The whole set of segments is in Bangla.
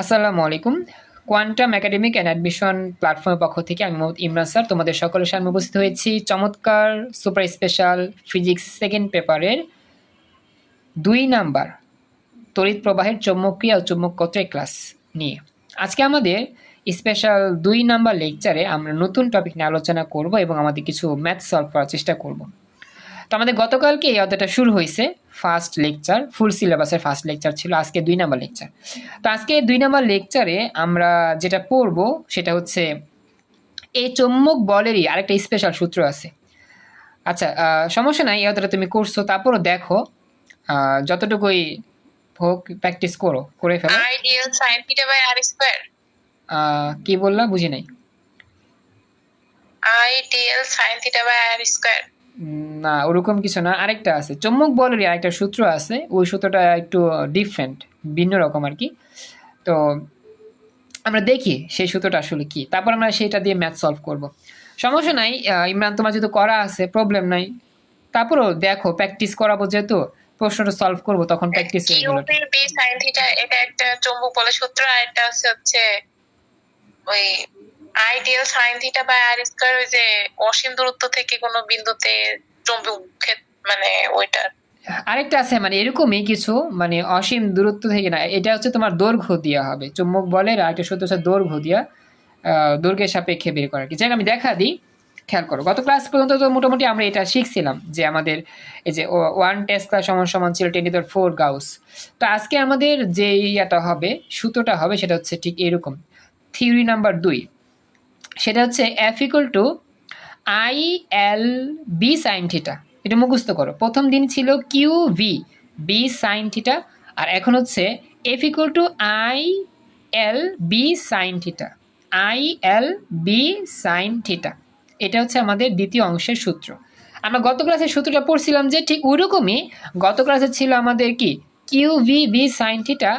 আসসালামু আলাইকুম। কোয়ান্টাম একাডেমিক অ্যান্ড অ্যাডমিশন প্ল্যাটফর্মের পক্ষ থেকে আমি মোহাম্মদ ইমরান স্যার, তোমাদের সকলের সামনে উপস্থিত হয়েছি। চমৎকার সুপার স্পেশাল ফিজিক্স সেকেন্ড পেপারের দুই নাম্বার তড়িৎ প্রবাহের চৌম্বকীয় ও চৌম্বকত্রের ক্লাস নিয়ে। আজকে আমাদের স্পেশাল দুই নাম্বার লেকচারে আমরা নতুন টপিক নিয়ে আলোচনা করব এবং আমাদের কিছু ম্যাথ সলভ করার চেষ্টা করব। তো আমাদের গতকালকে এই অধ্যায়টা শুরু হয়েছে ফার্স্ট লেকচার ফুল সিলেবাসের ফার্স্ট লেকচার ছিল আজকে দুই নাম্বার লেকচার তো আজকে দুই নাম্বার লেকচারে আমরা যেটা পড়ব সেটা হচ্ছে এই চৌম্বক বলেরই আরেকটা স্পেশাল সূত্র আছে। আচ্ছা সমস্যা নাই এই অধ্যায়টা তুমি করছ তারপরও দেখো যতটুকুই হোক প্র্যাকটিস করো করে ফেলো। Square আহ, কি বললা? বুঝি নাই। Sin theta by r square উম, না, ওরকম কিছু না। আরেকটা আছে, চৌম্বক বলেরই আরেকটা সূত্র আছে, ওই সূত্রটা একটু ডিফারেন্ট ভিন্ন রকম আর কি তো আমরা দেখি সেই সূত্রটা আসলে কি। তারপর আমরা সেটা দিয়ে ম্যাথ সলভ করব। সমস্যা নাই ইমরান তোমার যেহেতু করা আছে প্রবলেম নাই। তারপরও দেখো প্র্যাকটিস করাবো যেহেতু, প্রশ্নটা সলভ করব, তখন প্র্যাকটিস এটা একটা চৌম্বক বলের সূত্র, আর হচ্ছে হচ্ছে ওই ideal sin theta by r square ওই যে অসীম দূরত্ব থেকে কোনো বিন্দুতে চৌম্বক মানে ওইটা। আরেকটা আছে মানে এরকমই কিছু মানে অসীম দূরত্ব থেকে না, এটা হচ্ছে তোমার দৈর্ঘ্য দেওয়া হবে। চুম্বক বলের আরেকটা সূত্র হচ্ছে দৈর্ঘ্য দিয়া দৈর্ঘ্যের সাপেক্ষে বের করা। কি যাক, আমি দেখা দিই, খেয়াল করো। গত ক্লাস পর্যন্ত তো মোটামুটি আমরা এটা শিখছিলাম যে আমাদের এই যে ওয়ান টেস্লা সমান সমান ছিল টেন টু ফোর গাউস তো আজকে আমাদের যে ইয়াটা হবে, সূত্রটা হবে, সেটা হচ্ছে ঠিক এরকম। থিওরি নাম্বার দুই। সেটা হচ্ছে F equal to I L B sine theta এটা মুখস্থ করো। প্রথম দিন ছিল Q V B sine theta আর এখন হচ্ছে F equal to I L B sine theta I L B sine theta এটা হচ্ছে আমাদের দ্বিতীয় অংশের সূত্র। আমরা গত ক্লাসের সূত্রটা পড়ছিলাম যে ঠিক ওইরকমই গত ক্লাসে ছিল আমাদের কি? Q V B sine theta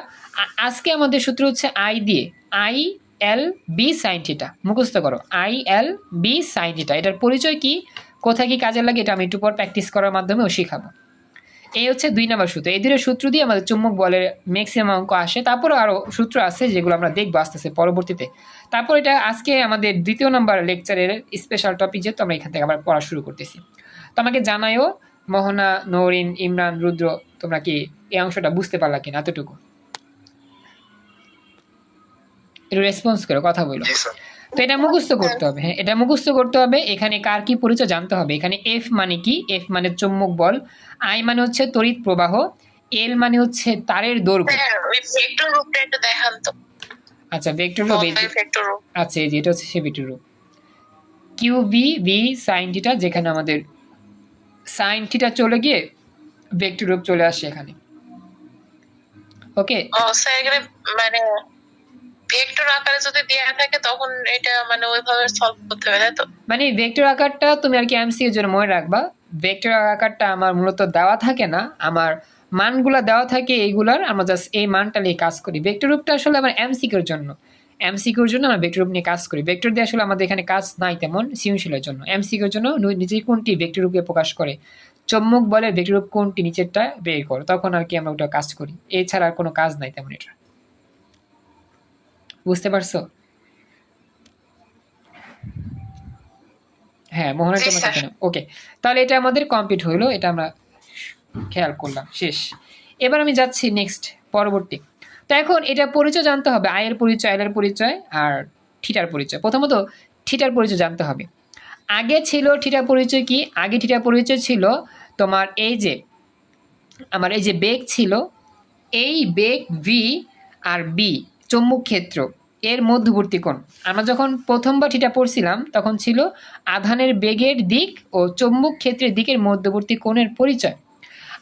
আজকে আমাদের সূত্র হচ্ছে আই দিয়ে। I L B sine theta মুখস্থ করো। আই এল বি সাইন এটার পরিচয় কি? কোথায় কি কাজে লাগে? এটা আমি একটু পর প্র্যাকটিস করার মাধ্যমেও শেখাবো। এই হচ্ছে দুই নম্বর সূত্র। এই সূত্র দিয়ে আমাদের চুম্বক বলের ম্যাক্সিমাম অঙ্ক আসে। তারপরে আরও সূত্র আছে যেগুলো আমরা দেখব আস্তে আস্তে পরবর্তীতে। তারপর এটা আজকে আমাদের দ্বিতীয় নম্বর লেকচারের স্পেশাল টপিক যেহেতু আমরা এখান থেকে আবার পড়া শুরু করতেছি। তো আমাকে জানাইও মোহনা, নরিন, ইমরান, রুদ্র, তোমরা কি এই অংশটা বুঝতে পারলা কিনা? এতটুকু। রেসপন্স করো কথা বলো। তো এটা মুখস্থ করতে হবে হ্যাঁ এটা মুখস্থ করতে হবে এখানে কার কি পরিচয় জানতে হবে এখানে এফ মানে কি? এফ মানে চুম্বক বল আই মানে হচ্ছে তড়িৎ প্রবাহ এল মানে হচ্ছে তারের দৈর্ঘ্য। হ্যাঁ ভেক্টর রূপটা একটু দেখান তো। আচ্ছা ভেক্টর রূপ ভেক্টর রূপ। আচ্ছা এই যে এটা হচ্ছে সে ভেক্টর রূপ। Q V V sine theta যেখানে আমাদের সাইন থিটা চলে গিয়ে ভেক্টর রূপ চলে আসে এখানে। ওকে ও স্যার এখানে মানে ভেক্টর আকারে যদি দেওয়া থাকে, তখন এটা মানে ওইভাবে সলভ করতে হবে, তাই তো? মানে ভেক্টর আকারটা তুমি আর কি এমসিউ এর জন্য মনে রাখবা। ভেক্টর আকারটা আমার মূলত দেওয়া থাকে না, আমার দেওয়া থাকে এইগুলার, আমরা জাস্ট এই মানটা নিয়ে কাজ করি। ভেক্টর রূপটা আসলে আমার জন্য। জন্য আমরা ভেক্টর রূপ নিয়ে কাজ করি। ভেক্টর দিয়ে আসলে আমাদের এখানে কাজ নাই তেমন সৃজনশীলের জন্য। এমসিকিউর জন্য নু- নিজে কোনটি ভেক্টর রূপে প্রকাশ করে চম্মক বলে ভেক্টর রূপ কোনটি নিচেরটা বের করো, তখন আর কি আমরা ওটা কাজ করি। এছাড়া আর কোনো কাজ নাই তেমন এটা। বুঝতে পারছ? হ্যাঁ। কাছে ওকে তাহলে এটা আমাদের কমপ্লিট হইল এটা আমরা খেয়াল করলাম শেষ। এবার আমি যাচ্ছি নেক্সট পরবর্তী। তো এখন এটা পরিচয় জানতে হবে আয়ের পরিচয় এলের পরিচয় আর ঠিটার পরিচয়। প্রথমত ঠিটার পরিচয় জানতে হবে। আগে ছিল থিটার পরিচয় কি? আগে থিটার পরিচয় ছিল তোমার এই যে আমার এই যে বেগ ছিল এই বেগ ভি আর বি চৌম্বক ক্ষেত্র এর মধ্যবর্তী কোণ। আমরা যখন প্রথমবার থিটা পড়ছিলাম, তখন ছিল আধানের বেগের দিক ও চৌম্বক ক্ষেত্রের দিকের মধ্যবর্তী কোণের পরিচয়।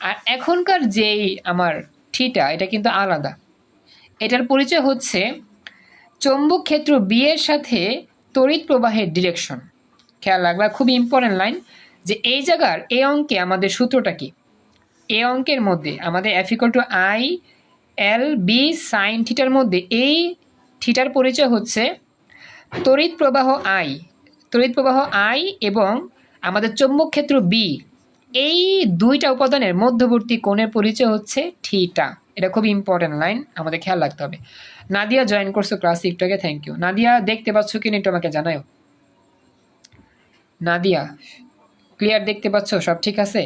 আর এখনকার যেই আমার ঠিটা এটা কিন্তু আলাদা। এটার পরিচয় হচ্ছে চৌম্বক ক্ষেত্র বি এর সাথে তড়িৎ প্রবাহের ডিরেকশন খেয়াল রাখবা, খুব ইম্পর্টেন্ট লাইন যে এই জায়গার এই অঙ্কে আমাদের সূত্রটা কি? এ অঙ্কের মধ্যে আমাদের equal to I L B sine থিটার মধ্যে এই থিটার পরিচয় হচ্ছে তড়িৎ প্রবাহ আই তড়িৎ প্রবাহ আই এবং আমাদের চৌম্বক ক্ষেত্র বি এই দুইটা উপাদানের মধ্যবর্তী কোণের পরিচয় হচ্ছে থিটা এটা খুবই ইম্পর্টেন্ট লাইন আমাদের খেয়াল রাখতে হবে। নাদিয়া জয়েন করছ ক্লাস আগে থ্যাংক ইউ নাদিয়া, দেখতে পাচ্ছ কি একটু আমাকে জানাও নাদিয়া ক্লিয়ার দেখতে পাচ্ছ? সব ঠিক আছে?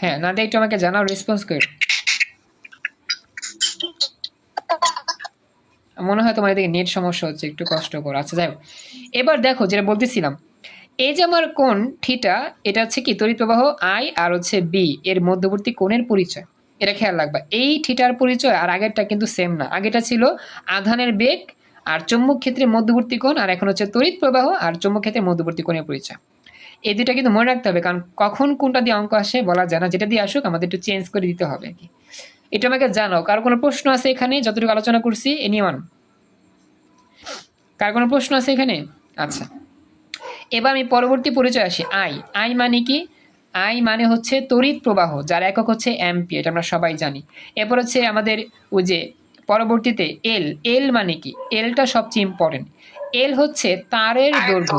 হ্যাঁ নাদিয়া একটু আমাকে জানাও রেসপন্স করো। মনে হয় তোমার এদিকে নেট সমস্যা হচ্ছে, একটু কষ্ট করো। আচ্ছা যাই এবার দেখো, যেটা বলতেছিলাম, এই যে আমার কোণ থিটা, এটা হচ্ছে কি তড়িৎ প্রবাহ আই আর হচ্ছে বি এর মধ্যবর্তী কোণের পরিচয়। এটা খেয়াল রাখবা, এই থিটার পরিচয় আর আগেরটা কিন্তু সেম না। আগেটা ছিল আধানের বেগ আর চৌম্বক ক্ষেত্রের মধ্যবর্তী কোণ, আর এখন হচ্ছে তড়িৎ প্রবাহ আর চৌম্বক ক্ষেত্রের মধ্যবর্তী কোণের পরিচয়। এই দুটা কিন্তু মনে রাখতে হবে, কারণ কখন কোনটা দিয়ে অঙ্ক আসে বলা যায় না। যেটা দিয়ে আসুক, আমাদের একটু চেঞ্জ করে দিতে হবে আর কি। এটা আমাকে জানাও, কার কোনো প্রশ্ন আছে এখানে? যতটুকু আলোচনা করছি এনিওয়ান কার কোনো প্রশ্ন আছে এখানে? আচ্ছা। এবার আমি পরবর্তী পরিচয় আসি। আই আই মানে কি? আই মানে হচ্ছে তড়িৎ প্রবাহ, যার একক হচ্ছে এমপি এটা আমরা সবাই জানি। এরপর হচ্ছে আমাদের ওই যে পরবর্তীতে এল এল মানে কি? এলটা সবচেয়ে ইম্পর্টেন্ট এল হচ্ছে তারের দৈর্ঘ্য।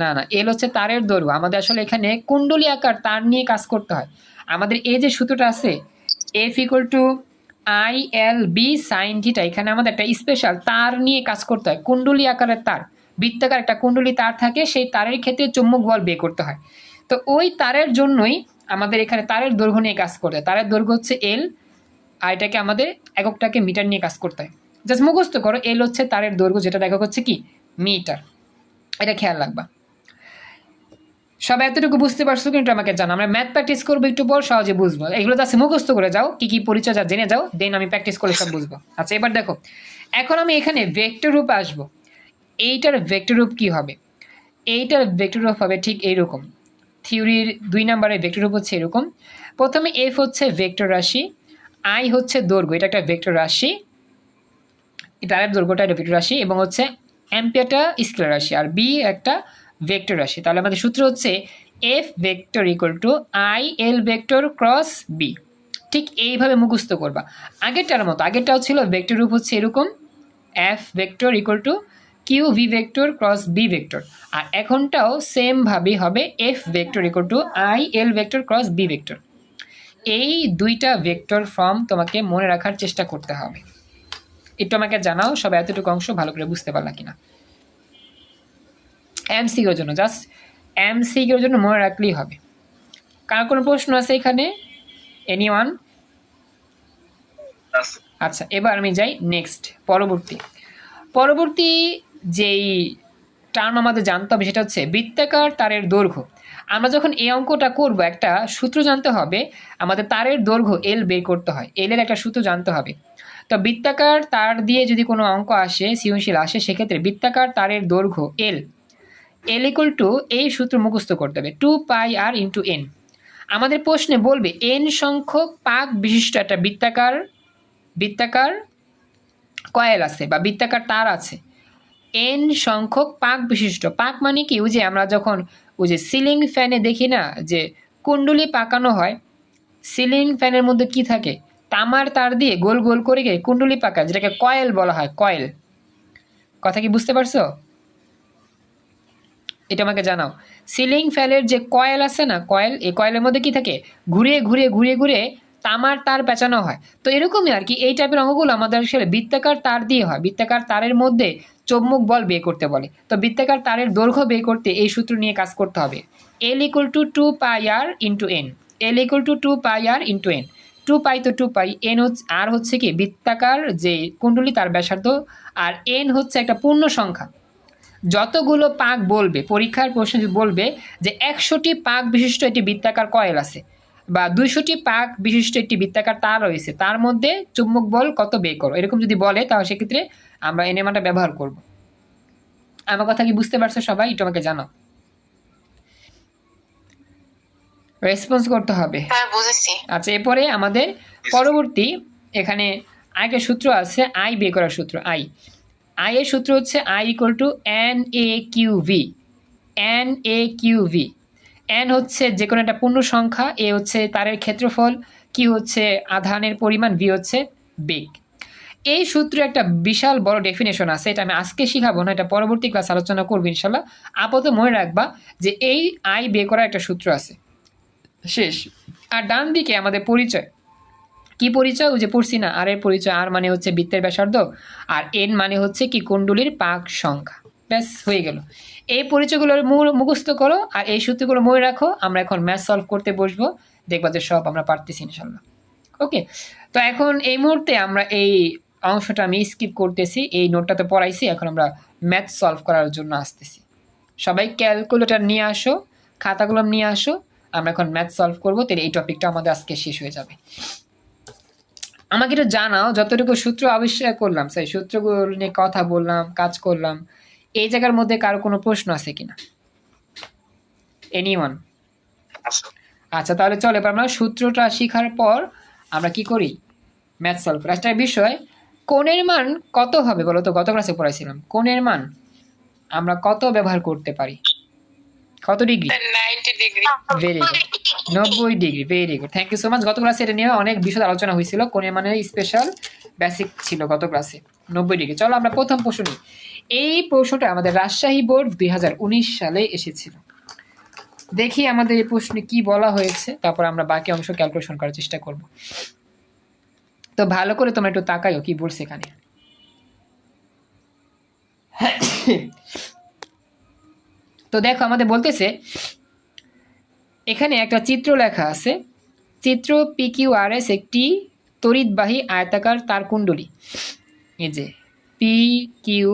না না, এল হচ্ছে তারের দৈর্ঘ্য। আমাদের আসলে এখানে কুণ্ডলী আকার তার নিয়ে কাজ করতে হয়। আমাদের এই যে সূত্রটা আছে F equal to I L B sine theta এখানে আমাদের একটা স্পেশাল তার নিয়ে কাজ করতে হয়। কুণ্ডলী আকারের তার, বৃত্তাকার একটা কুণ্ডলী তার থাকে, সেই তারের ক্ষেত্রে চুম্বক বল বের করতে হয়। তো ওই তারের জন্যই আমাদের এখানে তারের দৈর্ঘ্য নিয়ে কাজ করতে হয়। তারের দৈর্ঘ্য হচ্ছে এল আর এটাকে আমাদের এককটাকে মিটার নিয়ে কাজ করতে হয়। জাস্ট মুখস্থ করো এল হচ্ছে তারের দৈর্ঘ্য, যেটা একক হচ্ছে কি? মিটার। এটা খেয়াল রাখবা। সবাই এতটুকু বুঝতে পারছ কিন্তু আমাকে জানো। আমরা ম্যাথ প্র্যাকটিস করব, একটু পর সহজে বুঝব। এগুলো তো আছে মুখস্থ করে যাও, কি কি পরিচয় যা জেনে যাও দেন আমি প্র্যাকটিস করে সব বুঝব। আচ্ছা এবার দেখো। এখন আমি এখানে ভেক্টর রূপে আসব। এইটার ভেক্টর রূপ কি হবে? এইটার ভেক্টর রূপ হবে ঠিক এইরকম। থিওরির দুই নম্বরের ভেক্টর রূপ হচ্ছে এরকম। প্রথমে এফ হচ্ছে ভেক্টর রাশি আই হচ্ছে দৈর্ঘ্য, এটা একটা ভেক্টর রাশি। তারের দৈর্ঘ্যটা একটা ভেক্টর রাশি এবং হচ্ছে অ্যাম্পিয়ারটা স্কেলার রাশি। আর বি একটা ভেক্টর রাশি তাহলে আমাদের সূত্র হচ্ছে F vector equal to I L vector cross B ঠিক এইভাবে মুখস্থ করবা। আগেরটার মতো, আগেরটাও ছিল ভেক্টর রূপ হচ্ছে এরকম F vector equal to Q V vector cross B vector আর এখনটাও সেমভাবেই হবে F vector equal to I L vector cross B vector এই দুইটা ভেক্টর ফর্ম তোমাকে মনে রাখার চেষ্টা করতে হবে। একটু আমাকে জানাও সব এতটুকু অংশ ভালো করে বুঝতে পারলা কিনা। এমসিকিউর জন্য জাস্ট এমসিকিউর জন্য মনে রাখলেই হবে। কার কোনো প্রশ্ন আছে এখানে? এনি ওয়ান আচ্ছা এবার আমি যাই নেক্সট পরবর্তী। পরবর্তী যেই টার্ম আমাদের জানতে হবে সেটা হচ্ছে বৃত্তাকার তারের দৈর্ঘ্য। আমরা যখন এই অঙ্কটা করব একটা সূত্র জানতে হবে আমাদের তারের দৈর্ঘ্য এল বের করতে হয়। এল এর একটা সূত্র জানতে হবে। তো বৃত্তাকার তার দিয়ে যদি কোনো অঙ্ক আসে সৃজনশীল আসে সেক্ষেত্রে বৃত্তাকার তারের দৈর্ঘ্য এল এল ইকুয়াল টু এই সূত্র মুখস্থ করতে হবে two pi R into N আমাদের প্রশ্নে বলবে এন সংখ্যক পাক বিশিষ্ট একটা বৃত্তাকার বৃত্তাকার কয়েল আছে বা বৃত্তাকার তার আছে। এন সংখ্যক পাক বিশিষ্ট, পাক মানে কি? ওই যে আমরা যখন, ওই যে সিলিং ফ্যানে দেখি না, যে কুণ্ডলি পাকানো হয়, সিলিং ফ্যানের মধ্যে কি থাকে? তামার তার দিয়ে গোল গোল করে গিয়ে কুণ্ডলি পাকা যেটাকে কয়েল বলা হয়, কয়েল। কথা কি বুঝতে পারছ? এটা আমাকে জানাও। সিলিং ফ্যানের যে কয়েল আছে না কয়েল এই কয়েলের মধ্যে কি থাকে? ঘুরিয়ে ঘুরিয়ে ঘুরিয়ে ঘুরিয়ে তামার তার পেঁচানো হয়। তো এরকমই আর কি, এই টাইপের অঙ্গগুলো আমাদের আসলে বৃত্তাকার তার দিয়ে হয়। বৃত্তাকার তারের মধ্যে চৌম্বক বল বের করতে বলে। তো বৃত্তাকার তারের দৈর্ঘ্য বের করতে এই সূত্র নিয়ে কাজ করতে হবে। L equal to two pi R into N L equal to two pi R into N two pi তো টু পাই এন হচ্ছে আর হচ্ছে কি? বৃত্তাকার যে কুণ্ডলী, তার ব্যাসার্ধ। আর এন হচ্ছে একটা পূর্ণ সংখ্যা। যতগুলো পাক বলবে পরীক্ষার প্রশ্ন বলবে যে একশোটি পাক বিশিষ্ট একটি বৃত্তাকার কয়েল আছে বা দুইশোটি পাক বিশিষ্ট একটি বৃত্তাকার তার রয়েছে তার মধ্যে চুম্বক বল কত বের করো? এরকম যদি বলে তাহলে সেক্ষেত্রে আমরা এনেমাটা ব্যবহার করব। আমার কথা কি বুঝতে পারছ সবাই? একটু আমাকে জানো রেসপন্স করতে হবে। হ্যাঁ আচ্ছা এরপরে আমাদের পরবর্তী এখানে আরেকটা সূত্র আছে আই বের করার সূত্র আই আই এর সূত্র হচ্ছে I equal to N A Q V N A Q V N হচ্ছে যে কোনো একটা পূর্ণ সংখ্যা এ হচ্ছে তারের ক্ষেত্রফল কি হচ্ছে আধানের পরিমাণ ভি হচ্ছে বেগ। এই সূত্রে একটা বিশাল বড় ডেফিনেশন আছে, এটা আমি আজকে শিখাবো না এটা পরবর্তী ক্লাস আলোচনা করব ইনশাল্লাহ। আপাতত মনে রাখবা যে এই আই বের করার একটা সূত্র আছে। শেষ। আর ডান দিকে আমাদের পরিচয়। কি পরিচয়? ওই যে পড়ছি না, আর এর পরিচয়, আর মানে হচ্ছে বৃত্তের ব্যাসার্ধ, আর এন মানে হচ্ছে কি কুণ্ডলীর পাক সংখ্যা। ব্যাস, হয়ে গেল। এই পরিচয়গুলোর মু- মুখস্থ করো, আর এই সূত্রগুলো মনে রাখো, আমরা এখন ম্যাথ সলভ করতে বসবো, দেখবা যে সব আমরা পারতেছি ইনশাল্লাহ ওকে তো এখন এই মুহূর্তে আমরা এই অংশটা আমি স্কিপ করতেছি, এই নোটটা তো পড়াইছি, এখন আমরা ম্যাথ সলভ করার জন্য আসতেছি। সবাই ক্যালকুলেটর নিয়ে আসো, খাতাগুলো নিয়ে আসো, আমরা এখন ম্যাথ সলভ করব, তাহলে এই টপিকটা আমাদের আজকে শেষ হয়ে যাবে। আমাকে একটু জানাও যতটুকু সূত্র আবিষ্কার করলাম সেই সূত্রগুলো নিয়ে কথা বললাম কাজ করলাম এই জায়গার মধ্যে কারও কোনো প্রশ্ন আছে কিনা? এনিওয়ান আচ্ছা। তাহলে চলো এবার আমরা সূত্রটা শেখার পর আমরা কি করি? ম্যাথ সলভ করি। একটা বিষয় কোণের মান কত হবে বলো তো? গত ক্লাসে পড়াইছিলাম। কোণের মান আমরা কত ব্যবহার করতে পারি? কত ডিগ্রি? নব্বই degree very good thank you so much গত ক্লাসে এটা নিয়ে অনেক বিশদ আলোচনা হয়েছিল। মানে স্পেশাল বেসিক ছিল গত ক্লাসে নব্বই ডিগ্রি চলো আমরা প্রথম প্রশ্ন এই প্রশ্নটা আমাদের রাজশাহী বোর্ড দুই সালে এসেছিল। দেখি আমাদের এই প্রশ্নে কি বলা হয়েছে। তারপর আমরা বাকি অংশ ক্যালকুলেশন করার চেষ্টা করব। তো ভালো করে তোমরা একটু তাকাইও কি বলছে এখানে। তো দেখো, আমাদের বলতেছে এখানে একটা চিত্র লেখা আছে। চিত্র পি কিউ আর এস একটি তড়িৎবাহী আয়তাকার তারকুণ্ডলী। এই যে পি কিউ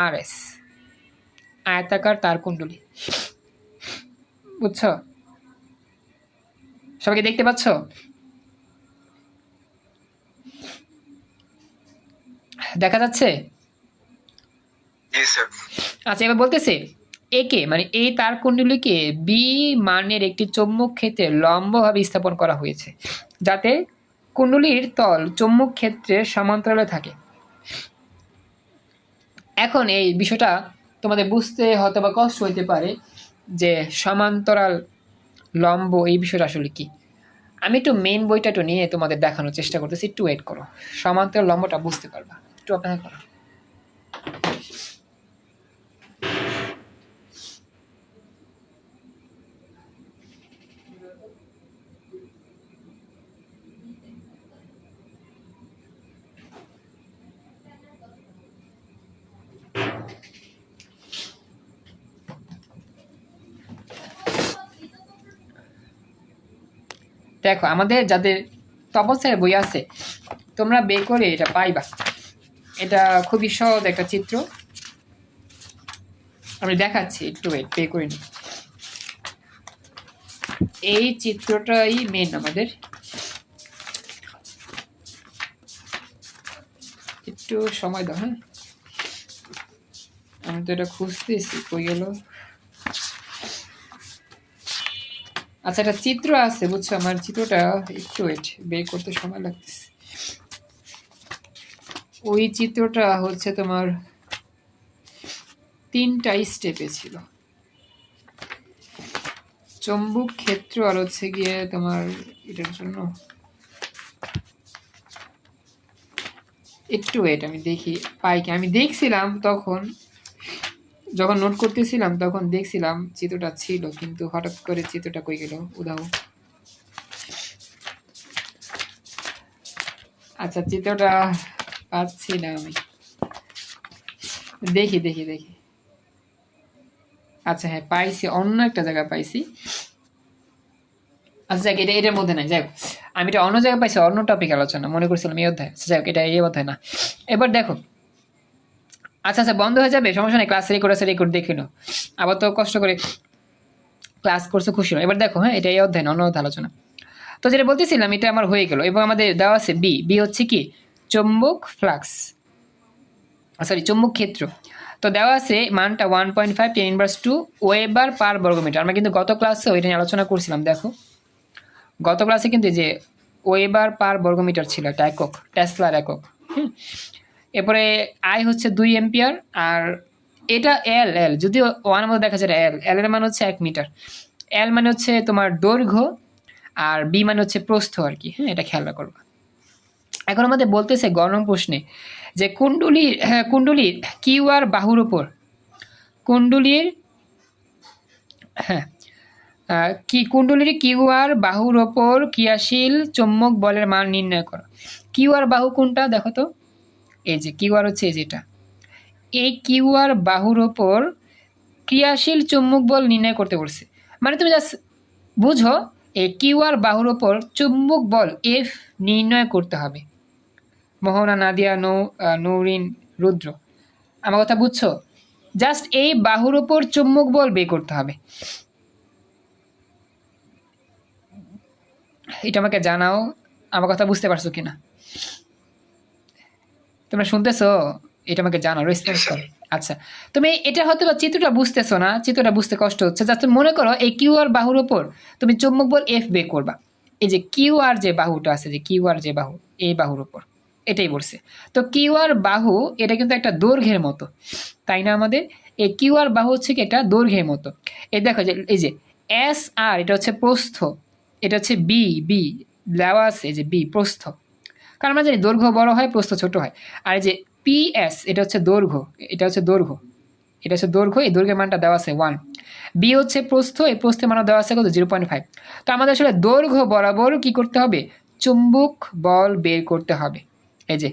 আর এস আয়তাকার তারকুণ্ডলী। বুঝছ? সবাইকে দেখতে পাচ্ছ? দেখা যাচ্ছে? আচ্ছা এবার বলতেছে। একে মানে এই তার কুণ্ডলীকে বি মানের একটি চৌম্বক ক্ষেত্রে লম্বভাবে স্থাপন করা হয়েছে, যাতে কুণ্ডলীর তল চৌম্বক ক্ষেত্রের সমান্তরালে থাকে। এখন এই বিষয়টা তোমাদের বুঝতে হয়তো বা কষ্ট হইতে পারে যে সমান্তরাল লম্ব এই বিষয়টা আসলে কি। আমি একটু মেন বইটা একটু নিয়ে তোমাদের দেখানোর চেষ্টা করতেছি, একটু ওয়েট করো। সমান্তরাল লম্বটা বুঝতে পারবা। একটু অপেক্ষা করো। দেখো, আমাদের যাদের তপন স্যারের বই আছে, তোমরা বে করে এটা পাইবা। এটা খুবই সহজ একটা চিত্র। আমি দেখাচ্ছি একটু ওয়েট পে করে নি এই চিত্রটাই মেন আমাদের। একটু সময় দাও হ্যাঁ। আমি তো এটা খুঁজতেছি, কই গেল আচ্ছা একটা চিত্র আছে, বুঝছ? আমার চিত্রটা একটু ওয়েট বের করতে সময় লাগতেছে। ওই চিত্রটা হচ্ছে তোমার তিনটা স্টেপে ছিল। চম্বুক ক্ষেত্র আর হচ্ছে গিয়ে তোমার এটার জন্য। একটু ওয়েট আমি দেখি, পাই কি? আমি দেখছিলাম তখন যখন নোট করতেছিলাম, তখন দেখছিলাম চিত্রটা ছিল, কিন্তু হঠাৎ করে চিত্রটা কই গেল? উদাও আচ্ছা চিত্রটা পাচ্ছি না আমি। দেখি দেখি দেখি। আচ্ছা হ্যাঁ পাইছি, অন্য একটা জায়গা পাইছি। আচ্ছা যাক, এটা এটার মধ্যে নাই, যাই হোক। আমি এটা অন্য জায়গায় পাইছি, অন্য টপিক আলোচনা, মনে করছিলাম এই অধ্যায়। আচ্ছা যাই হোক, এটা এই অধ্যায় না। এবার দেখো আচ্ছা আচ্ছা বন্ধ হয়ে যাবে? সমস্যা নেই ক্লাস রেকর্ড আছে রেকর্ড দেখে নাও। আবার তো কষ্ট করে ক্লাস করছে, খুশি হয় এবার দেখো হ্যাঁ এটা এই অন্য অধ্যায় আলোচনা। তো যেটা বলতেছিলাম, এটা আমার হয়ে গেল। এবং আমাদের দেওয়া আছে বি বি হচ্ছে কি? চুম্বক ফ্লাক্স। সরি চুম্বক ক্ষেত্র। তো দেওয়া আছে মানটা one point five ten inverse two weber per বর্গমিটার। আমরা কিন্তু গত ক্লাসে ওইটা নিয়ে আলোচনা করছিলাম, দেখো। গত ক্লাসে কিন্তু যে ওয়েবার পার বর্গমিটার ছিল, এটা একক, টেসলার একক। হুম? এরপরে আই হচ্ছে দুই এম্পিয়ার আর এটা এল এল যদিও ওয়ান মধ্যে দেখা যায় এল এল এর মানে হচ্ছে এক মিটার। এল মানে হচ্ছে তোমার দৈর্ঘ্য আর বি মানে হচ্ছে প্রস্থ আর কি। হ্যাঁ এটা খেয়াল করবা এখন আমাদের বলতেছে গরম প্রশ্নে যে কুণ্ডুলি হ্যাঁ, কুণ্ডলীর কিউ আর বাহুর উপর কুণ্ডুলির হ্যাঁ কি কুণ্ডলীর কিউ আর বাহুর ওপর ক্রিয়াশীল চৌম্বক বলের মান নির্ণয় করো। কিউ আর বাহু কোনটা? দেখো তো। এই যে কিউআর হচ্ছে যেটা। এই কিউআর বাহুর ওপর ক্রিয়াশীল চুম্বক বল নির্ণয় করতে বলছে। মানে তুমি জাস্ট বুঝো, এই কিউআর বাহুর ওপর চুম্বক বল এফ নির্ণয় করতে হবে। মোহনা, নাদিয়া, নৌ নৌরিন, রুদ্র। আমার কথা বুঝছ? জাস্ট এই বাহুর ওপর চুম্বক বল বের করতে হবে। এটা আমাকে জানাও, আমার কথা বুঝতে পারছ কিনা? তোমরা শুনতেছো? এটা আমাকে জানাও রেসপন্স করো। আচ্ছা তুমি এটা হয়তো বা চিত্রটা বুঝতেছো না চিত্রটা বুঝতে কষ্ট হচ্ছে। জাস্ট তুমি মনে করো এই কিউ আর বাহুর ওপর তুমি চুম্বক বল এফ বে করবা। এই যে কিউ আর যে বাহুটা আছে যে কিউ আর যে বাহু এই বাহুর ওপর। এটাই বলছে। তো কিউ আর বাহু এটা কিন্তু একটা দৈর্ঘ্যের মতো। তাই না আমাদের? এই কিউ আর বাহু হচ্ছে কি একটা দৈর্ঘ্যের মতো। এই দেখো যে এই যে এস আর এটা হচ্ছে প্রস্থ। এটা হচ্ছে বি বি দেওয়া আছে যে বি প্রস্থ। কারণ আমরা জানি দৈর্ঘ্য বড় হয়, প্রস্থ ছোট হয়। আর এই যে পিএস এটা হচ্ছে দৈর্ঘ্য, এটা হচ্ছে দৈর্ঘ্য, এটা হচ্ছে দৈর্ঘ্য, এই দৈর্ঘ্যের মানটা দেওয়া আছে ওয়ান বি হচ্ছে প্রস্থ, এই প্রস্থের মানও দেওয়া আছে কত? জিরো পয়েন্ট ফাইভ তো আমাদের আসলে দৈর্ঘ্য বরাবর কি করতে হবে? চুম্বক বল বের করতে হবে। এই যে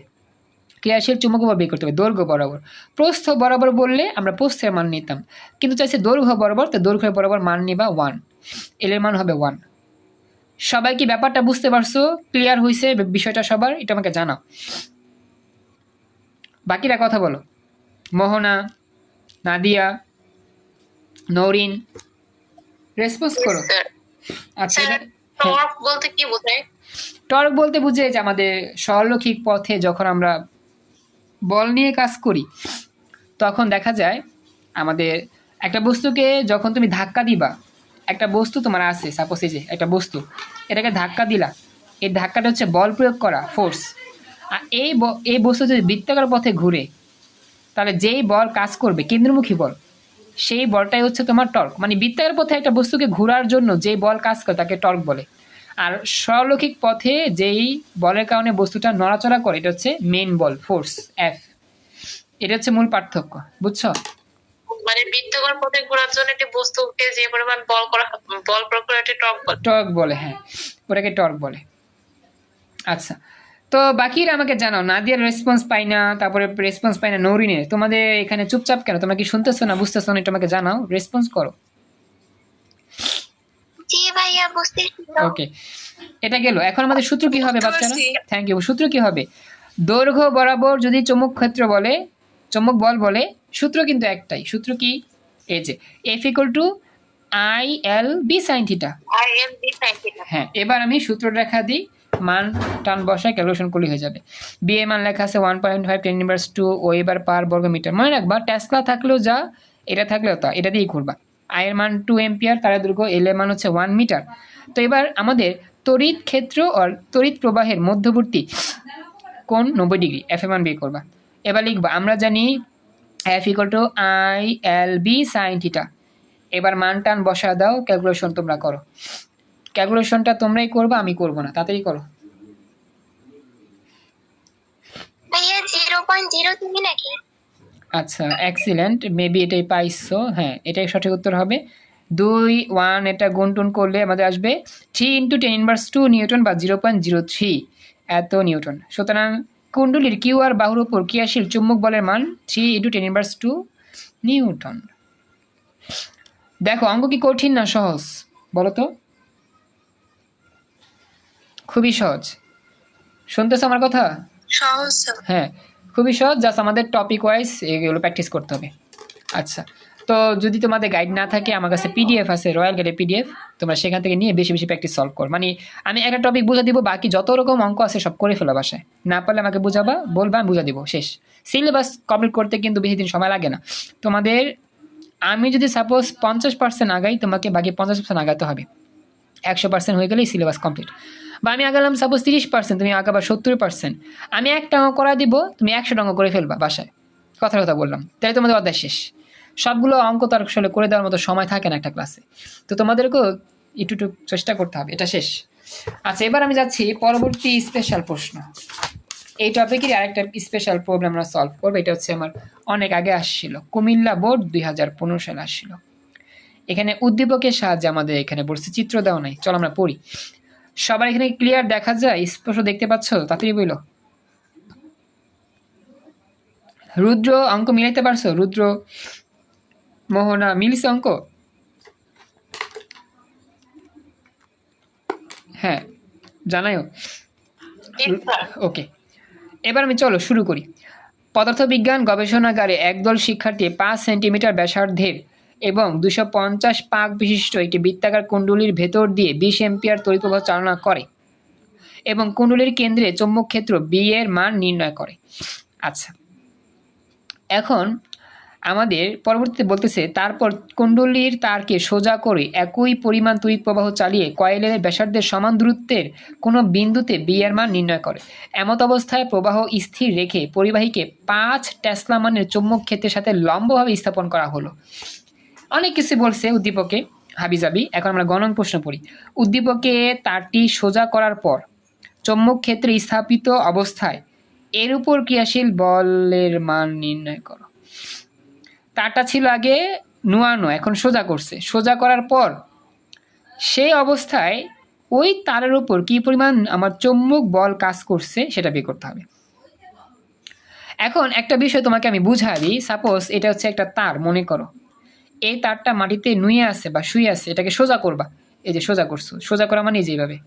ক্রিয়াশীল চুম্বক বল বের করতে হবে, দৈর্ঘ্য বরাবর। প্রস্থ বরাবর বললে আমরা প্রস্থের মান নিতাম। কিন্তু চাইছে দৈর্ঘ্য বরাবর, তো দৈর্ঘ্যের বরাবর মান নিবা ওয়ান এলের মান হবে ওয়ান সবাই কি ব্যাপারটা বুঝতে পারছ? ক্লিয়ার হয়েছে বিষয়টা সবার? এটা আমাকে জানাও। বাকিরা কথা বলো। মোহনা নাদিয়া নৌরিন রেসপন্স করো। আচ্ছা হ্যাঁ। টর্ক বলতে কি বোঝায়? টর্ক বলতে বুঝে যে আমাদের সরলরৈখিক পথে যখন আমরা বল নিয়ে কাজ করি তখন দেখা যায় আমাদের একটা বস্তুকে যখন তুমি ধাক্কা দিবা একটা বস্তু তোমার আছে সাপোজ এই যে একটা বস্তু, এটাকে ধাক্কা দিলা। এই ধাক্কাটা হচ্ছে বল প্রয়োগ করা ফোর্স আর এই এই বস্তু যদি বৃত্তাকার পথে ঘুরে, তাহলে যেই বল কাজ করবে, কেন্দ্রমুখী বল, সেই বলটাই হচ্ছে তোমার টর্ক। মানে বৃত্তাকার পথে একটা বস্তুকে ঘোরার জন্য যেই বল কাজ করে, তাকে টর্ক বলে। আর সরলৌকিক পথে যেই বলের কারণে বস্তুটা নড়াচড়া করে, এটা হচ্ছে মেন বল ফোর্স এফ এটা হচ্ছে মূল পার্থক্য, বুঝছ? মানে বৃত্তকর পথে ঘোরার জন্য একটি বস্তুকে যে পরিমাণ বল করা বল প্রয়োগ করে একটি টর্ক বল। টর্ক বলে হ্যাঁ। ওটাকে টর্ক বলে। আচ্ছা। তো বাকিরা আমাকে জানাও নাদিয়ার রেসপন্স পাই না তারপরে রেসপন্স পাই না নৌরিনের। তোমাদের এখানে চুপচাপ কেন? তোমরা কি শুনতেছো না বুঝতেছো না এটা আমাকে জানাও রেসপন্স করো। ওকে এটা গেল। এখন আমাদের সূত্র কি হবে বাচ্চারা থ্যাংক ইউ সূত্র কি হবে? দৈর্ঘ্য বরাবর যদি চমক ক্ষেত্র বলে চমক বল বলে সূত্র কিন্তু একটাই। সূত্র কি? এই যে F equal to I L B sine theta I M B sine theta হ্যাঁ এবার আমি সূত্র লেখা দিই মান টান বসায় ক্যালকুলেশন করলে হয়ে যাবে। বি এর মান লেখা আছে one point five ten inverse two ও এবার পার বর্গ মিটার মনে রাখবা টেসলা থাকলেও যা এটা থাকলেও তা এটা দিয়েই করবা। আই এর মান টু এম্পিয়ার তার দৈর্ঘ্য এল এর মান হচ্ছে ওয়ান মিটার তো এবার আমাদের তড়িৎ ক্ষেত্র আর তড়িৎ প্রবাহের মধ্যবর্তী কোণ নব্বই ডিগ্রি এফ এর মান বের করবা। এবার লিখবা আমরা জানি F equal to I L B sine theta এবার মান টান বসা দাও ক্যালকুলেশন তোমরা করো। ক্যালকুলেশনটা তোমরাই করবে আমি করব না তাড়াতাড়ি করো। আচ্ছা এক্সিলেন্ট মেবি এটাই পাইছো হ্যাঁ এটাই সঠিক উত্তর হবে। দুই ওয়ান এটা গুনটুন করলে আমাদের আসবে। Three into ten inverse two newton বা জিরো পয়েন্ট জিরো থ্রি এত নিউটন। সুতরাং কুণ্ডলীর কিউ আর বাহুর উপর ক্রিয়াশীল চুম্বক বলের মান three into ten inverse two newton দেখো অঙ্ক কি কঠিন না সহজ? বলো তো। খুবই সহজ। শুনতেছো আমার কথা? সহজ হ্যাঁ খুবই সহজ। জাস্ট আমাদের টপিক ওয়াইজ এগুলো প্র্যাকটিস করতে হবে। আচ্ছা তো যদি তোমাদের গাইড না থাকে, আমার কাছে পিডিএফ আছে রয়্যাল গাইডের পিডিএফ তোমরা সেখান থেকে নিয়ে বেশি বেশি প্র্যাকটিস সলভ কর। মানে আমি একটা টপিক বুঝা দিব, বাকি যত রকম অঙ্ক আছে সব করে ফেলো বাসায়। না পারলে আমাকে বুঝাবা, বলবা, আমি বুঝা দিব, শেষ। সিলেবাস কমপ্লিট করতে কিন্তু বেশি দিন সময় লাগে না। তোমাদের, আমি যদি সাপোজ পঞ্চাশ পার্সেন্ট আগাই, তোমাকে বাকি পঞ্চাশ পার্সেন্ট আগাতে হবে। একশো পার্সেন্ট হয়ে গেলেই সিলেবাস কমপ্লিট বা আমি আগালাম সাপোজ তিরিশ পার্সেন্ট তুমি আগাবা সত্তর পার্সেন্ট আমি একটা অঙ্ক করা দিব, তুমি একশো অঙ্ক করে ফেলবা বাসায়। কথার কথা বললাম। তাই তোমাদের অধ্যায় শেষ। সবগুলো অঙ্ক তো আসলে করে দেওয়ার মতো সময় থাকে না একটা ক্লাসে তো তোমাদেরকেও একটু একটু চেষ্টা করতে হবে, এটা শেষ। আচ্ছা এবার আমি যাচ্ছি পরবর্তী স্পেশাল প্রশ্ন। এই টপিকেরই আরেকটা স্পেশাল প্রবলেম আমরা সলভ করব, এটা হচ্ছে আমার অনেক আগে আসছিল। কুমিল্লা বোর্ড দুই হাজার পনেরো সালে আসছিল। এখানে উদ্দীপকের সাহায্যে আমাদের এখানে বলছে চিত্র দেওয়া নাই। চলো আমরা পড়ি। সবার এখানে ক্লিয়ার দেখা যায়, স্পষ্ট দেখতে পাচ্ছ? তাড়াতাড়ি বইল রুদ্র, অঙ্ক মিলাইতে পারছ? রুদ্র মোহনা মিলছে অঙ্ক হ্যাঁ জানাইও. ওকে। এবার আমি চলো শুরু করি। পদার্থবিজ্ঞান গবেষণাগারে একদল শিক্ষার্থী পাঁচ সেন্টিমিটার ব্যাসার্ধের এবং দুশো পঞ্চাশ পাক বিশিষ্ট একটি বৃত্তাকার কুণ্ডলীর ভেতর দিয়ে বিশ এম্পিয়ার তড়িৎপ্রবাহ চালনা করে এবং কুণ্ডলীর কেন্দ্রে চৌম্বক ক্ষেত্র বি এর মান নির্ণয় করে। আচ্ছা। এখন আমাদের পরবর্তীতে বলতেছে, তারপর কুণ্ডলীর তারকে সোজা করে একই পরিমাণ তড়িৎ প্রবাহ চালিয়ে কয়েলের ব্যাসার্ধের সমান দূরত্বের কোনো বিন্দুতে বি এর মান নির্ণয় করে। এমত অবস্থায় প্রবাহ স্থির রেখে পরিবাহীকে পাঁচ টেসলা মানের চৌম্বক ক্ষেত্রের সাথে লম্বভাবে স্থাপন করা হলো। অনেক কিছু বলছে উদ্দীপকে, হাবিজাবি। এখন আমরা গণন প্রশ্ন পড়ি। উদ্দীপকে তারটি সোজা করার পর চৌম্বক ক্ষেত্রে স্থাপিত অবস্থায় এর উপর ক্রিয়াশীল বলের মান নির্ণয় করো। তারটা ছিল আগে নোয়ানো, এখন সোজা করছে। সোজা করার পর সেই অবস্থায় ওই তারের উপর কি পরিমাণ আমার চৌম্বক বল কাজ করছে সেটা বের করতে হবে। এখন একটা বিষয় তোমাকে আমি বুঝাই দিই। সাপোজ এটা হচ্ছে একটা তার, মনে করো। এই তারটা মাটিতে নুয়ে আছে বা শুয়ে আছে, এটাকে সোজা করবা। এই যে সোজা করছ, সোজা করা মানে এই যে এইভাবে।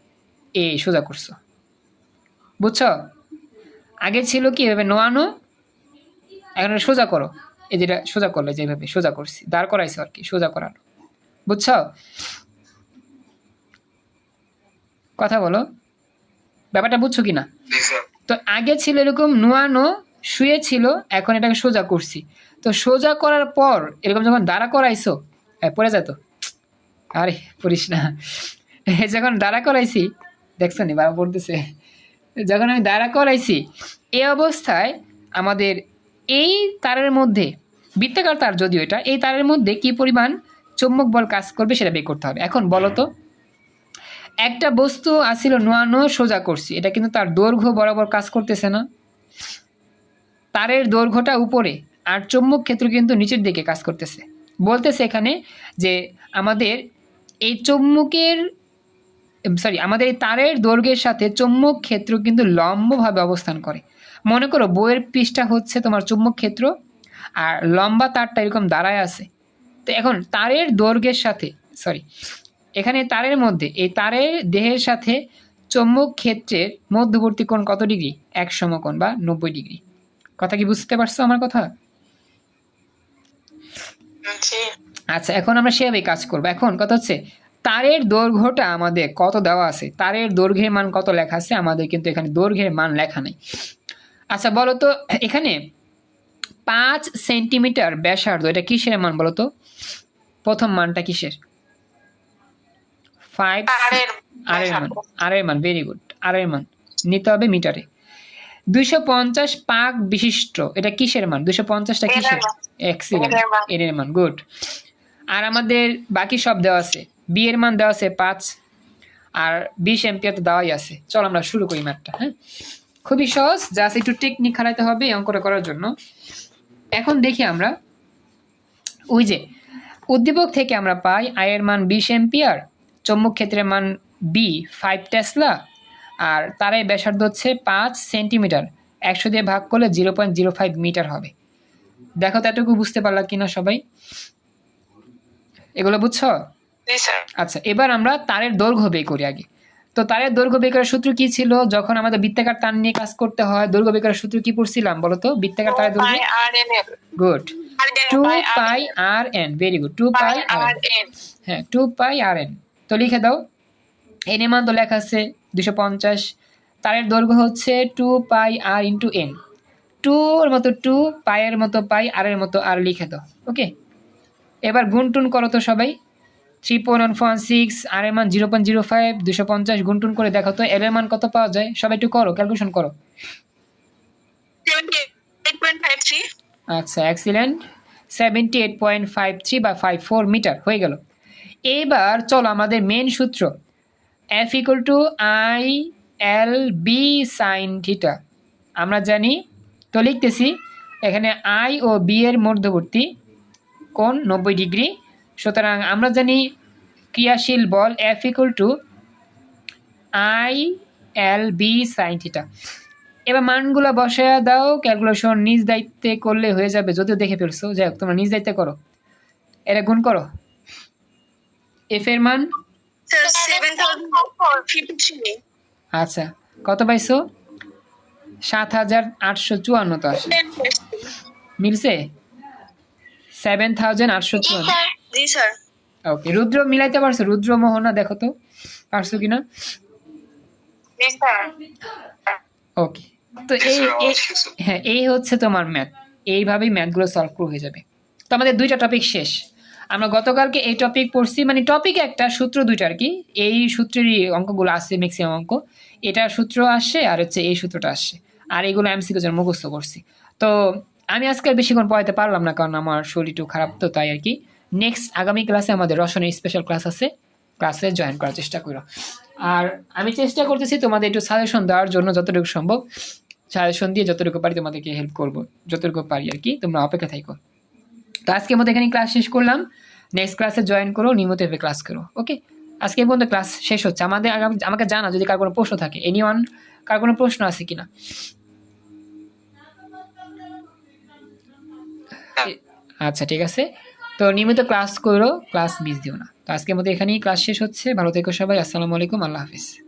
এই সোজা করছ। বুঝছ? আগে ছিল কি এভাবে নোয়ানো, এখন সোজা করো। এই যেটা সোজা করলে যেভাবে সোজা করছি দাঁড় করাইছো আর কি সোজা করানো। বুঝছ? কথা বলো। ব্যাপারটা বুঝছ কি না তো আগে ছিল এরকম নোয়ানো শুয়ে ছিল এখন এটাকে সোজা করছি। তো সোজা করার পর এরকম যখন দাঁড়া করাইছো হ্যাঁ পড়ে যেত আরে পড়িস না। যখন দাঁড়া করাইছি দেখছ নি বাবা পড়তেছে। যখন আমি দাঁড়া করাইছি এ অবস্থায় আমাদের এই তারের মধ্যে, বৃত্তাকার তার যদিও এটা, এই তারের মধ্যে কি পরিমাণ চৌম্বক বল কাজ করবে সেটা বের করতে হবে। এখন বলো তো, একটা বস্তু আসিল নোয়ানো, সোজা করছি। এটা কিন্তু তার দৈর্ঘ্য বরাবর কাজ করতেছে না। তারের দৈর্ঘ্যটা উপরে আর চৌম্বক ক্ষেত্র কিন্তু নিচের দিকে কাজ করতেছে। বলতেছে এখানে যে আমাদের এই চৌম্বকের সরি আমাদের এই তারের দৈর্ঘ্যের সাথে চৌম্বক ক্ষেত্র কিন্তু লম্বভাবে অবস্থান করে। মনে করো বইয়ের পৃষ্ঠা হচ্ছে তোমার চুম্বক ক্ষেত্র আর লম্বা তারটা এরকম দাঁড়ায় আছে। তো এখন তারের দৈর্ঘ্যের সাথে সরি এখানে তারের মধ্যে এই তারের দেহের সাথে চৌম্বক ক্ষেত্রের মধ্যবর্তী কোণ কত ডিগ্রি? এক সমকোণ বা নব্বই ডিগ্রি। কথা কি বুঝতে পারছ আমার কথা? আচ্ছা এখন আমরা সেভাবে কাজ করব। এখন কথা হচ্ছে তারের দৈর্ঘ্যটা আমাদের কত দেওয়া আছে? তারের দৈর্ঘ্যের মান কত লেখা আছে? আমাদের কিন্তু এখানে দৈর্ঘ্যের মান লেখা নেই। আচ্ছা বলো তো এখানে পাঁচ সেন্টিমিটার ব্যাসার্ধ এটা কিসের মান বলো তো প্রথম মানটা কিসের? ফাইভ আর এর মান আর এর মান ভেরি গুড আর এর মান। নিতে হবে মিটারে। দুইশো পঞ্চাশ পাক বিশিষ্ট এটা কিসের মান? দুইশো পঞ্চাশটা কিসের। এক্সিলেন্ট এর মান। এর মান গুড আর আমাদের বাকি সব দেওয়া আছে। বি এর মান দেওয়া আছে পাঁচ আর বিশ এম্পিয়ার তো দেওয়াই আছে। চল আমরা শুরু করি ম্যাথটা হ্যাঁ? খুবই সহজ জাস্ট একটু টেকনিক খাটাইতে হবে অঙ্কটা করার জন্য। এখন দেখি আমরা ওই যে উদ্দীপক থেকে আমরা পাই আয়ের মান বিশ এম্পিয়ার চৌম্বক ক্ষেত্রের মান বি ফাইভ টেসলা আর তারাই ব্যাসার্ধ হচ্ছে পাঁচ সেন্টিমিটার একশো দিয়ে ভাগ করলে zero point zero five metre হবে। দেখো তো এতটুকু বুঝতে পারলা কিনা সবাই? এগুলো বুঝছ? স্যার। আচ্ছা এবার আমরা তারের দৈর্ঘ্য বের করি আগে। তো তারের দৈর্ঘ্য বের করার সূত্র কি ছিল? যখন আমাদের বৃত্তাকার তার নিয়ে কাজ করতে হয় দৈর্ঘ্য বের করার সূত্র কি পড়ছিলাম বলো তো বৃত্তাকার তারের দৈর্ঘ্য good two pi R N very good two pi R N হ্যাঁ টু পাই আর এন তো লিখে দাও। এন এর মান তো লেখা আছে দুশো পঞ্চাশ। তারের দৈর্ঘ্য হচ্ছে two pi R into N two এর মতো টু পায়ের মতো পাই আর এর মতো আর লিখে দাও। ওকে এবার গুণ টুন করো তো সবাই। Three point one four six R এর মান জিরো পয়েন্ট জিরো ফাইভ দুশো পঞ্চাশ গুনটুন করে দেখো তো এল এর মান কত পাওয়া যায়? সবাই একটু করো ক্যালকুলেশন করো। পয়েন্ট আচ্ছা excellent seventy eight point five three বা ফাইভ ফোর মিটার হয়ে গেল। এবার চলো আমাদের মেন সূত্র। F equal to I L B sine theta আমরা জানি তো লিখতেছি এখানে আই ও বি এর মধ্যবর্তী কোণ নব্বই ডিগ্রি সুতরাং আমরা জানি ক্রিয়াশীল বল F equal to I L B sine theta এবার মানগুলো বসায় দাও ক্যালকুলেশন নিজ দায়িত্বে করলে হয়ে যাবে যদিও দেখে ফেলছো। যাই হোক তোমরা নিজ দায়িত্বে করো। এটা গুণ করো। এফ এর মান? আচ্ছা কত পাইছো? সাত হাজার আটশো চুয়ান্ন তো আসে। মিলছে? সেভেন থাউজেন্ড আটশো চুয়ান্ন। জি স্যার। ওকে রুদ্র মিলাইতে পারছ? রুদ্র মোহনা দেখো তো। পারছ কিনা? জি স্যার। ওকে তো এই. হ্যাঁ এই হচ্ছে তোমার ম্যাথ। এইভাবেই ম্যাথগুলো সলভ করে হয়ে যাবে। তো আমাদের দুইটা টপিক শেষ। আমরা গতকালকে এই টপিক পড়ছি মানে টপিক একটা সূত্র দুইটা আর কি। এই সূত্রেরই অঙ্কগুলো আসছে ম্যাক্সিমাম অঙ্ক। এটার সূত্র আসছে আর হচ্ছে এই সূত্রটা আসছে। আর এগুলো এমসিকিউ যেন মুখস্থ করছি। তো আমি আজকে বেশিক্ষণ পড়াতে পারলাম না কারণ আমার শরীর একটু খারাপ তো তাই আর কি। নেক্সট আগামী ক্লাসে আমাদের রসনের স্পেশাল ক্লাস আছে। ক্লাসে জয়েন করার চেষ্টা করো। আর আমি চেষ্টা করতেছি তোমাদের একটু সাজেশন দেওয়ার জন্য যতটুকু সম্ভব। সাজেশন দিয়ে যতটুকু পারি তোমাদেরকে হেল্প করব। যতটুকু পারি আর কি তোমরা অপেক্ষা থাকো তো আজকের মধ্যে এখানে ক্লাস শেষ করলাম। নেক্সট ক্লাসে জয়েন করো নিয়মিত এভাবে ক্লাস করো ওকে আজকে পর্যন্ত ক্লাস শেষ হচ্ছে। আমাদের আগামী আমাকে জানা যদি কার কোনো প্রশ্ন থাকে। এনি ওয়ান কার কোনো প্রশ্ন আছে কিনা? এ- আচ্ছা ঠিক আছে। তো নিয়মিত ক্লাস করো, ক্লাস মিস দিও না। তো আজকের মধ্যে এখানেই ক্লাস শেষ হচ্ছে। ভালো থেকো সবাই। আসসালামু আলাইকুম। আল্লাহ হাফিজ।